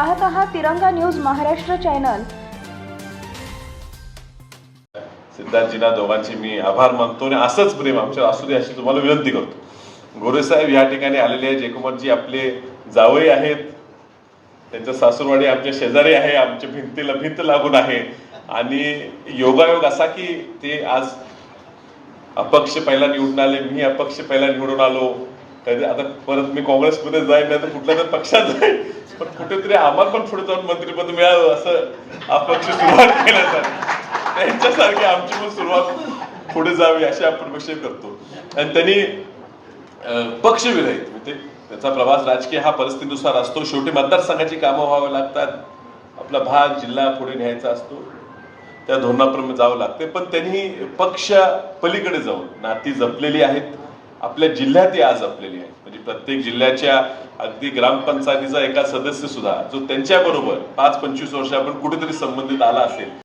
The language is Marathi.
पाहत आहात तिरंगा न्यूज महाराष्ट्र चॅनल. सिद्धार्थजीना दोघांचे मी आभार मानतो आणि असंच प्रेम आमच्या असू दे अशी तुम्हाला विनंती करतो. गुरुसाहेब या ठिकाणी आलेले आहेत. जयकुमारजी आपले जावई आहेत. त्यांचं सासूरवाडी आमच्या शेजारी आहे. आमच्या भिंतीला भिंत लागून आहे. आणि योगायोग असा की ते आज अपक्ष पहिला निवडून आले. मी अपक्ष पहिला निवडून आलो. कधी आता परत मी काँग्रेसमध्ये जाईन नाही तर कुठल्या तरी पक्षात जाईन. पण कुठेतरी आम्हाला पण पुढे जाऊन मंत्रीपद मिळावं असं अपक्ष सुरुवात केलं तर त्यांच्यासारखी आमची पण सुरुवात पुढे जावी अशी आपण पक्ष करतो. आणि त्यांनी पक्ष विरहित म्हणजे त्याचा प्रवास राजकीय हा परिस्थितीनुसार असतो. शेवटी मतदारसंघाची कामं व्हावं लागतात. आपला भाग जिल्हा पुढे न्यायचा असतो. त्या धोरणाप्रमाणे जावं लागते. पण त्यांनी पक्ष पलीकडे जाऊन नाती जपलेली आहेत. आपल्या जिल्ह्यात ही आज जपलेली आहे. म्हणजे प्रत्येक जिल्ह्याच्या अगदी ग्रामपंचायतीचा एका सदस्य सुद्धा जो त्यांच्या बरोबर पाच पंचवीस वर्ष आपण कुठेतरी संबंधित आला असेल.